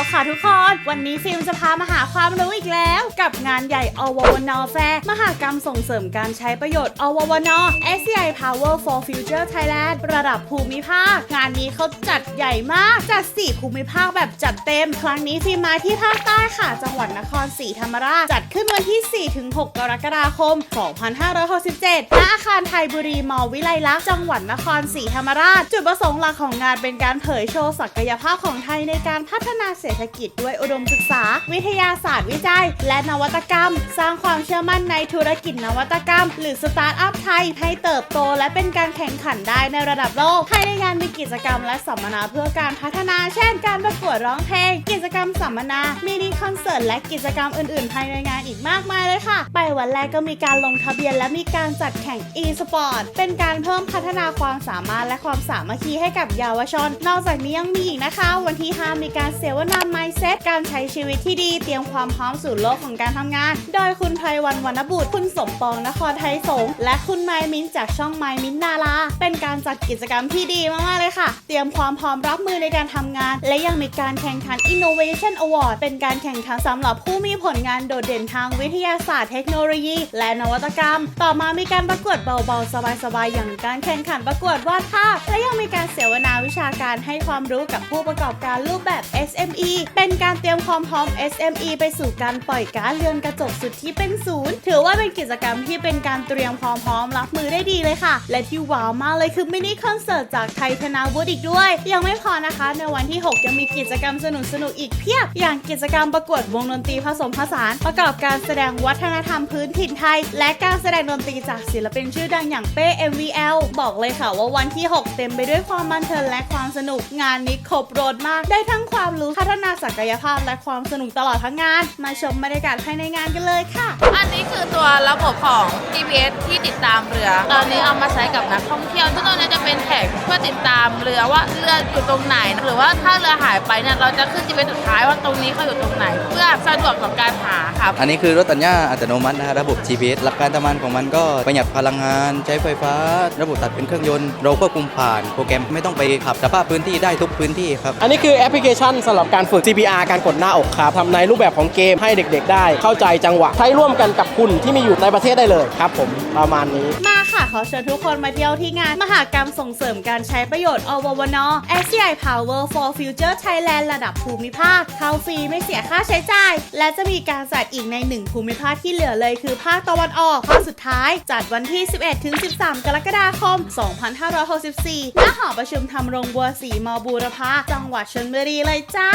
ค่ะทุกคน วันนี้ฟิล์มจะพามาหาความรู้อีกแล้ว กับงานใหญ่อววนแฟร์มหากรรมส่งเสริมการใช้ประโยชน์อววน SCI Power for Future Thailand ระดับภูมิภาค งานนี้เขาจัดใหญ่มาก จัด 4 ภูมิภาคแบบจัดเต็ม ครั้งนี้ฟิล์มมาที่ภาคใต้ค่ะ จังหวัดนครศรีธรรมราช จัดขึ้นวันที่ 4-6 กรกฎาคม 2567ณอาคารไทยบุรีมอวิไลลักษณ์จังหวัดนครศรีธรรมราช จุดประสงค์หลักของงานเป็นการเผยโชว์ศักยภาพของไทยในการพัฒนาเศรษเศรษฐกิจด้วยอุดมศึกษา วิทยาศาสตร์วิจัย และนวัตกรรม สร้างความเชื่อมั่นในธุรกิจนวัตกรรม หรือสตาร์ทอัพไทย ให้เติบโตและเป็นการแข่งขันได้ในระดับโลกภายในงานมีกิจกรรมและสัมมนาเพื่อการพัฒนา เช่น การประกวดร้องเพลง กิจกรรมสัมมนามีดิ คอนเสิร์ตและกิจกรรมอื่นๆ ภายในงานอีกมากมายเลยค่ะ ไปวันแรกก็มีการลงทะเบียนและมีการจัดแข่ง e-sport เป็นการเพิ่มพัฒนาความสามารถและความสามัคคีให้กับเยาวชน นอกจากนี้ยังมีอีกนะคะ วันที่ 5 มีการเสวนา mindset การใช้ชีวิตที่ดีเตรียมความพร้อมสู่โลกของการทำงาน โดยคุณไพวันวรรณบุตร คุณสมปองนครไทยสงและคุณไมมินจากช่องไมมินนาราเป็นการจัดกิจกรรมที่ดีมากๆเลยค่ะ เตรียมความพร้อมรับมือในการทำงาน และยังมีการแข่งขัน Innovation Award เป็นการแข่งข่งขันสำหรับผู้มีผลงานโดดเด่นทางวิทยาศาสตร์เทคโนโลยี และนวัตกรรม ต่อมามีการประกวดเบาๆ สบายๆ อย่างการแข่งขันประกวดวาดภาพ และยังมีการเสวนาวิชาการให้ความรู้กับผู้ประกอบการรูปแบบ SME เป็นการเตรียมความพร้อม SME ไปสู่การปล่อยก๊าซเรือนกระจกสุดที่เป็นศูนย์ถือว่าเป็นกิจกรรมที่เป็นการเตรียมความพร้อมรับมือได้ดีเลยค่ะ และที่ว้าวมากเลยคือมินิคอนเสิร์ตจากไทยธนาวุฒิอีกด้วย ยังไม่พอนะคะ ในวันที่ 6 ยังมีกิจกรรมสนุกๆอีกเพียบอย่างกิจกรรมประประกวดวงดนตรีผสมผสาน ประกอบการแสดงวัฒนธรรมพื้นถิ่นไทย และการแสดงดนตรีจากศิลปินชื่อดังอย่างเป้ MVL บอกเลยค่ะว่าวันที่ 6 เต็มไปด้วยความบันเทิงและความสนุกงานนี้ครบรถมากได้ทั้งความรู้พัฒนาศักยภาพและความสนุกตลอดทั้งงาน มาชมบรรยากาศภายในงานกันเลยค่ะ อันนี้คือตัวระบบของ GPS ที่ติดตามเรือ ตอนนี้เอามาใช้กับนักท่องเที่ยวซึ่ตรงนี้จะเป็นแท็กเพื่อติดตามเรือว่าเรืออยู่ตรงไหน หรือว่าถ้าเรือหายไปเนี่ยเราจะขึ้น GPS สุดท้ายว่าตรงนี้เขาอยู่ตรงไหนเพื่อสะดวกต่อการหาครับอันนี้คือรถตัญญาอัตโนมัตินะฮะระบบ GPS หลักการทำงานของมันก็ประหยัดพลังงาน ใช้ไฟฟ้า ระบบตัดเป็นเครื่องยนต์ เราควบคุมผ่านโปรแกรมไม่ต้องไปขับสภาพพื้นที่ได้ทุกพื้นที่ครับ อันนี้คือแอปพลิเคชันสำหรับการฝึก CPR การกดหน้าอกครับทำในรูปแบบของเกมให้เด็ก ๆ ได้ เข้าใจจังหวะใช้ร่วมกันกับคุณที่มีอยู่ในประเทศได้เลยครับ ผมประมาณนี้มา ค่ะขอเชิญทุกคนมาเที่ยวที่งาน มหากรรมส่งเสริมการใช้ประโยชน์อววนอ SCI Power for Future Thailand ระดับภูมิภาค เข้าฟรีไม่เสียค่าใช้จ่าย และจะมีการจัดอีกในหนึ่งภูมิภาคที่เหลือเลยคือภาคตะวันออกภาคสุดท้าย จัดวันที่ 11-13 กรกฎาคม 2564ณหอประชุมธรรมรงบัวสีมอบูรพาจังหวัดชลบุรีเลยจ้า